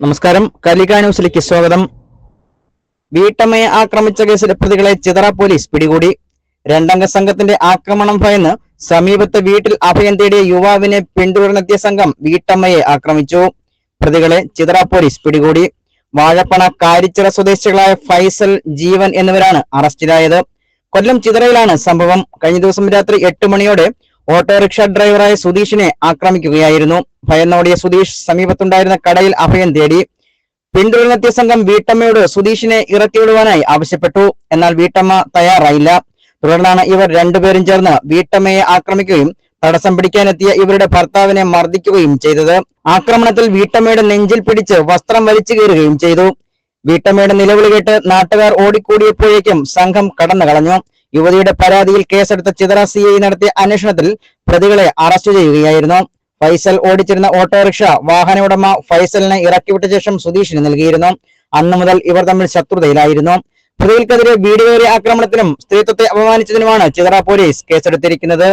നമസ്കാരം. കലിക ന്യൂസിലേക്ക് സ്വാഗതം. വീട്ടമ്മയെ ആക്രമിച്ച കേസിലെ പ്രതികളെ ചിതറ പോലീസ് പിടികൂടി. രണ്ടംഗ സംഘത്തിന്റെ ആക്രമണം ഭയന്ന് സമീപത്തെ വീട്ടിൽ അഭയം തേടിയ യുവാവിനെ പിന്തുടർന്നെത്തിയ സംഘം വീട്ടമ്മയെ ആക്രമിച്ചു. പ്രതികളെ ചിതറ പോലീസ് പിടികൂടി. വാഴപ്പണ കാരിച്ചിറ സ്വദേശികളായ ഫൈസൽ ജീവൻ എന്നിവരാണ് അറസ്റ്റിലായത്. കൊല്ലം ചിതറയിലാണ് സംഭവം. കഴിഞ്ഞ ദിവസം രാത്രി എട്ട് മണിയോടെ ഓട്ടോറിക്ഷ ഡ്രൈവറായ സുധീഷിനെ ആക്രമിക്കുകയായിരുന്നു. ഭയന്നോടിയ സുധീഷ് സമീപത്തുണ്ടായിരുന്ന കടയിൽ അഭയം തേടി. പിന്തുടർന്നെത്തിയ സംഘം വീട്ടമ്മയോട് സുധീഷിനെ ഇറക്കിവിടുവാനായി ആവശ്യപ്പെട്ടു. എന്നാൽ വീട്ടമ്മ തയ്യാറായില്ല. തുടർന്നാണ് ഇവർ രണ്ടുപേരും ചേർന്ന് വീട്ടമ്മയെ ആക്രമിക്കുകയും തടസ്സം പിടിക്കാനെത്തിയ ഇവരുടെ ഭർത്താവിനെ മർദ്ദിക്കുകയും ചെയ്തത്. ആക്രമണത്തിൽ വീട്ടമ്മയുടെ നെഞ്ചിൽ പിടിച്ച് വസ്ത്രം വലിച്ചു കീറുകയും ചെയ്തു. വീട്ടമ്മയുടെ നിലവിളി കേട്ട് നാട്ടുകാർ ഓടിക്കൂടിയപ്പോഴേക്കും സംഘം കടന്നു കളഞ്ഞു യുവതിയുടെ പരാതിയിൽ കേസെടുത്ത ചിതറ സി ഐ നടത്തിയ അന്വേഷണത്തിൽ പ്രതികളെ അറസ്റ്റ് ചെയ്യുകയായിരുന്നു. ഫൈസൽ ഓടിച്ചിരുന്ന ഓട്ടോറിക്ഷ വാഹന ഉടമ ഫൈസലിനെ ഇറക്കിവിട്ട ശേഷം സുധീഷിന് നൽകിയിരുന്നു. അന്നു മുതൽ ഇവർ തമ്മിൽ ശത്രുതയിലായിരുന്നു. പ്രതികൾക്കെതിരെ വീടുകയറിയ ആക്രമണത്തിനും സ്ത്രീത്വത്തെ അപമാനിച്ചതിനുമാണ് ചിതറ പോലീസ് കേസെടുത്തിരിക്കുന്നത്.